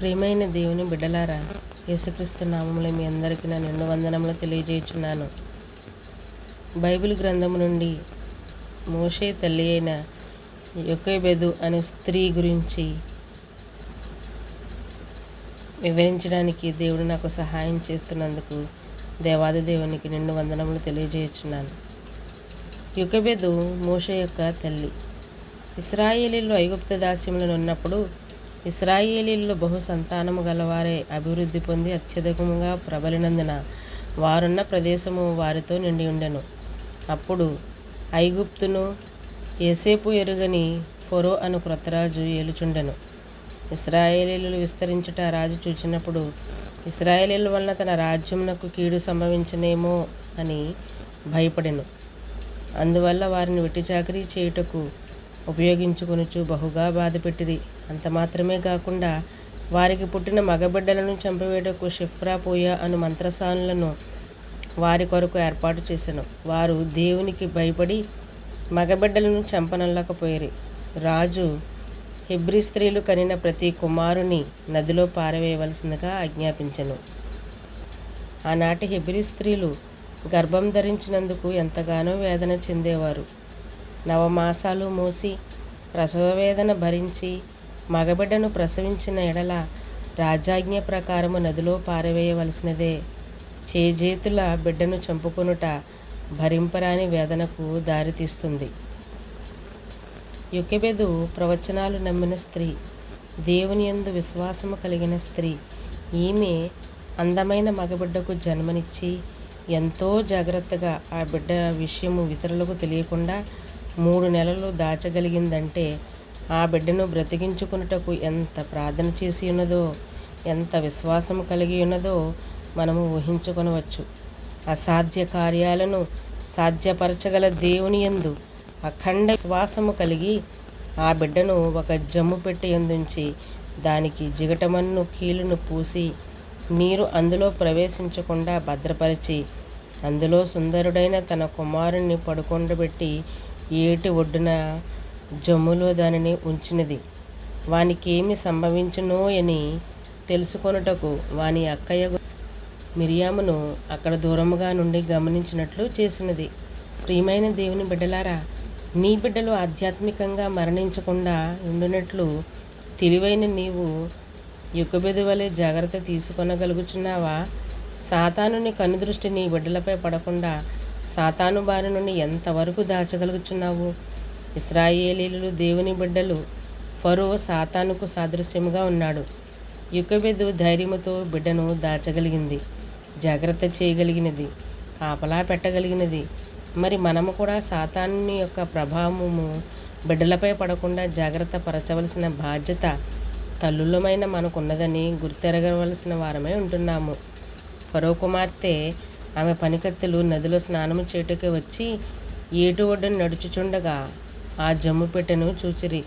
ప్రియమైన దేవుని బిడ్డలారా యేసుక్రీస్తు నామంలో మీ అందరికీ నా నిండు వందనములు తెలియజేయుచున్నాను. బైబిల్ గ్రంథము నుండి మోషే తల్లి అయిన యొకేబెదు అనే స్త్రీ గురించి వివరించడానికి దేవుడు నాకు సహాయం చేస్తున్నందుకు దేవాది దేవునికి నిండు వందనములు తెలియజేయుచున్నాను. యుకబెదు మోష యొక్క తల్లి. ఇస్రాయేలీలు ఐగుప్త దాస్యములను ఉన్నప్పుడు ఇస్రాయేలీలు బహు సంతానము గలవారే. అభివృద్ధి పొంది అత్యధికముగా ప్రబలినందున వారున్న ప్రదేశము వారితో నిండి ఉండెను. అప్పుడు ఐగుప్తును ఏసేపు ఎరుగని ఫొరో అను క్రొత్తరాజు ఏలుచుండెను. ఇస్రాయేలీలు విస్తరించుట రాజు చూచినప్పుడు ఇస్రాయేలీల వలన తన రాజ్యమునకు కీడు సంభవించనేమో అని భయపడెను. అందువల్ల వారిని వెట్టిచాకరీ చేయుటకు ఉపయోగించుకొనుచు బహుగా బాధపెట్టిరి అంత మాత్రమే కాకుండా వారికి పుట్టిన మగబిడ్డలను చంపివేటకు షిఫ్రా పోయా అను మంత్రసానులను వారి కొరకు ఏర్పాటు చేశాను వారు దేవునికి భయపడి మగబిడ్డలను చంపనల్లకపోయిరి. రాజు హెబ్రి స్త్రీలు కనిన ప్రతి కుమారుని నదిలో పారవేయవలసిందిగా ఆజ్ఞాపించను. ఆనాటి హెబ్రి స్త్రీలు గర్భం ధరించినందుకు ఎంతగానో వేదన చెందేవారు. నవమాసాలు మోసి ప్రసవవేదన భరించి మగబిడ్డను ప్రసవించిన ఎడల రాజాజ్ఞ ప్రకారము నదిలో పారవేయవలసినదే. చేజేతుల బిడ్డను చంపుకొనుట భరింపరాని వేదనకు దారితీస్తుంది. యుకెబెదు ప్రవచనాలు నమ్మిన స్త్రీ దేవుని యందు విశ్వాసము కలిగిన స్త్రీ ఈమె అందమైన మగబిడ్డకు జన్మనిచ్చి ఎంతో జాగ్రత్తగా ఆ బిడ్డ విషయము ఇతరులకు తెలియకుండా మూడు నెలలు దాచగలిగిందంటే ఆ బిడ్డను బ్రతికించుకున్నటకు ఎంత ప్రార్థన చేసి ఉన్నదో ఎంత విశ్వాసం కలిగి ఉన్నదో మనము ఊహించుకొనవచ్చు. అసాధ్య కార్యాలను సాధ్యపరచగల దేవుని యందు అఖండ విశ్వాసము కలిగి ఆ బిడ్డను ఒక జమ్ము పెట్టి ఎందుంచి దానికి జిగటమన్ను కీలును పూసి నీరు అందులో ప్రవేశించకుండా భద్రపరిచి అందులో సుందరుడైన తన కుమారుణ్ణి పడుకొండబెట్టి ఏటి ఒడ్డున జమ్ములో దానిని ఉంచినది. వానికేమి సంభవించునో అని తెలుసుకొనుటకు వాని అక్కయ్య మిరియామును అక్కడ దూరముగా నుండి గమనించినట్లు చేసినది. ప్రియమైన దేవుని బిడ్డలారా నీ బిడ్డలు ఆధ్యాత్మికంగా మరణించకుండా ఉండినట్లు తెలివైన నీవు యుగబెదు వలె జాగ్రత్త తీసుకొనగలుగుచున్నావా? సాతానుని కనుదృష్టి నీ బిడ్డలపై పడకుండా సాతాను బారి నుండి ఎంతవరకు దాచగలుగుచున్నావు? ఇస్రాయేలీలు దేవుని బిడ్డలు ఫరో సాతానుకు సాదృశ్యముగా ఉన్నాడు. యుకబెదు ధైర్యముతో బిడ్డను దాచగలిగింది. జాగ్రత్త చేయగలిగినది కాపలా పెట్టగలిగినది. మరి మనము కూడా సాతాను యొక్క ప్రభావము బిడ్డలపై పడకుండా జాగ్రత్త పరచవలసిన బాధ్యత తల్లులమైన మనకున్నదని గుర్తెరగవలసిన వారమై ఉంటున్నాము. ఫరో కుమార్తె ఆమె పనికత్తెలు నదిలో స్నానము చేటుకి వచ్చి ఏటు ఒడ్డున నడుచుచుండగా ఆ జమ్ము పెట్టెను చూచిరి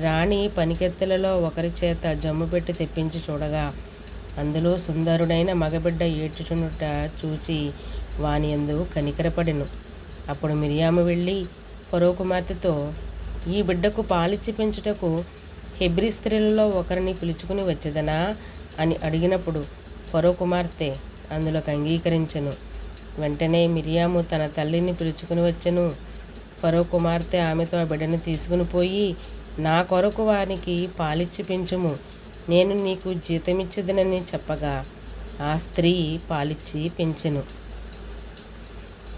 రాణి పనికెత్తెలలో ఒకరి చేత జమ్ము పెట్టి తెప్పించి చూడగా అందులో సుందరుడైన మగబిడ్డ ఏడ్చుచుండుట చూసి వాని ఎందు కనికరపడెను. అప్పుడు మిరియాము వెళ్ళి ఫరో కుమార్తెతో ఈ బిడ్డకు పాలిచ్చి పెంచుటకు హెబ్రి స్త్రీలలో ఒకరిని పిలుచుకుని వచ్చేదనా అని అడిగినప్పుడు ఫరో కుమార్తె అందులోకి అంగీకరించెను. వెంటనే మిరియాము తన తల్లిని పిలుచుకుని వచ్చెను. ఫరో కుమార్తె ఆమెతో ఆ బిడ్డను తీసుకుని పోయి నా కొరకు వానికి పాలిచ్చి పెంచుము. నేను నీకు జీతమిచ్చదనని చెప్పగా ఆ స్త్రీ పాలిచ్చి పెంచెను.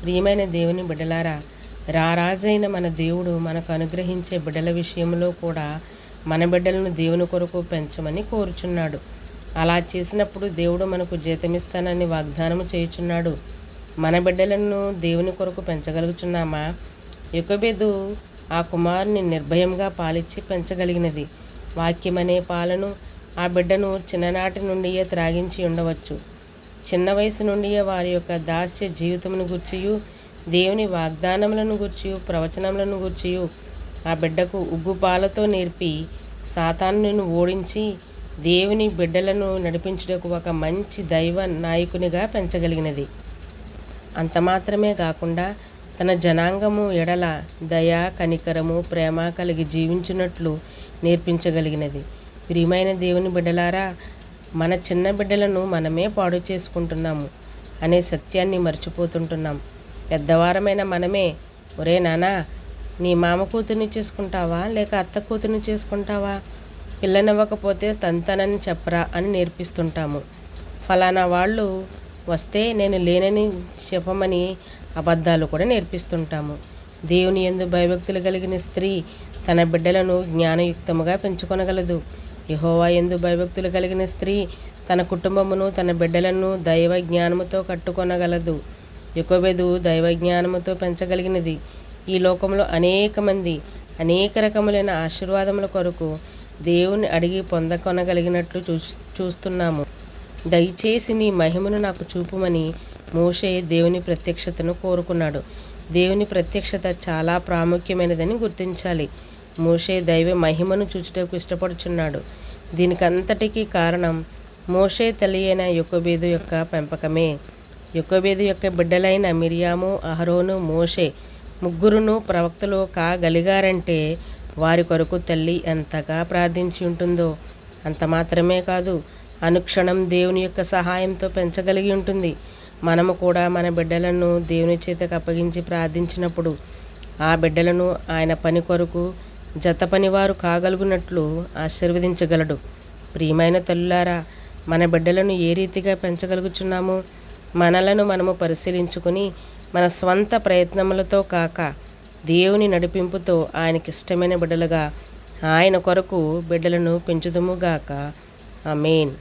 ప్రియమైన దేవుని బిడ్డలారా రారాజైన మన దేవుడు మనకు అనుగ్రహించే బిడ్డల విషయంలో కూడా మన బిడ్డలను దేవుని కొరకు పెంచమని కోరుచున్నాడు. అలా చేసినప్పుడు దేవుడు మనకు జీతమిస్తానని వాగ్దానము చేయుచున్నాడు. మన బిడ్డలను దేవుని కొరకు పెంచగలుగుచున్నామా? యుకబెదు ఆ కుమారుని నిర్భయంగా పాలిచ్చి పెంచగలిగినది. వాక్యమనే పాలను ఆ బిడ్డను చిన్ననాటి నుండియే త్రాగించి ఉండవచ్చు. చిన్న వయసు నుండియే వారి యొక్క దాస్య జీవితమును గుర్చియు దేవుని వాగ్దానములను గుర్చియు ప్రవచనములను గుర్చియు ఆ బిడ్డకు ఉగ్గు పాలతో నేర్పి సాతానును ఓడించి దేవుని బిడ్డలను నడిపించుటకు ఒక మంచి దైవ నాయకునిగా పెంచగలిగినది. అంత మాత్రమే కాకుండా తన జనాంగము ఎడల దయ కనికరము ప్రేమ కలిగి జీవించినట్లు నేర్పించగలిగినది. ప్రియమైన దేవుని బిడ్డలారా మన చిన్న బిడ్డలను మనమే పాడు చేసుకుంటున్నాము అనే సత్యాన్ని మర్చిపోతుంటున్నాం. పెద్దవారమైన మనమే ఒరే నానా నీ మామ కూతుర్ని చేసుకుంటావా? లేక అత్త కూతుర్ని చేసుకుంటావా? పిల్లనివ్వకపోతే తంతనని చెప్పరా అని నేర్పిస్తుంటాము. ఫలానా వాళ్ళు వస్తే నేను లేనని చెప్పమని అబద్ధాలు కూడా నేర్పిస్తుంటాము. దేవుని ఎందు భయభక్తులు కలిగిన స్త్రీ తన బిడ్డలను జ్ఞానయుక్తముగా పెంచుకొనగలదు. యహోవా ఎందు భయభక్తులు కలిగిన స్త్రీ తన కుటుంబమును తన బిడ్డలను దైవ జ్ఞానముతో కట్టుకొనగలదు. యుకబెదు దైవ జ్ఞానముతో పెంచగలిగినది. ఈ లోకంలో అనేక మంది అనేక రకములైన ఆశీర్వాదముల కొరకు దేవుని అడిగి పొందకొనగలిగినట్లు చూ చూస్తున్నాము. దయచేసి నీ మహిమను నాకు చూపుమని మోషే దేవుని ప్రత్యక్షతను కోరుకున్నాడు. దేవుని ప్రత్యక్షత చాలా ప్రాముఖ్యమైనదని గుర్తించాలి. మోషే దైవ మహిమను చూచుటకు ఇష్టపడుచున్నాడు. దీనికంతటికీ కారణం మోషే తల్లి అయిన యొక్కబేదు యొక్క పెంపకమే. యొక్కబేదు యొక్క బిడ్డలైన మిరియాము అహరోను మోషే ముగ్గురును ప్రవక్తలు కాగలిగారంటే వారి కొరకు తల్లి ఎంతగా ప్రార్థించి ఉంటుందో అంత మాత్రమే కాదు అనుక్షణం దేవుని యొక్క సహాయంతో పెంచగలిగి ఉంటుంది. మనము కూడా మన బిడ్డలను దేవుని చేతకు అప్పగించి ప్రార్థించినప్పుడు ఆ బిడ్డలను ఆయన పని కొరకు జత పనివారు కాగలుగునట్లు ఆశీర్వదించగలడు. ప్రియమైన తల్లులారా మన బిడ్డలను ఏ రీతిగా పెంచగలుగుచున్నాము మనలను మనము పరిశీలించుకుని మన స్వంత ప్రయత్నములతో కాక దేవుని నడిపింపుతో ఆయనకిష్టమైన బిడ్డలుగా ఆయన కొరకు బిడ్డలను పెంచుదుముగాక. మెయిన్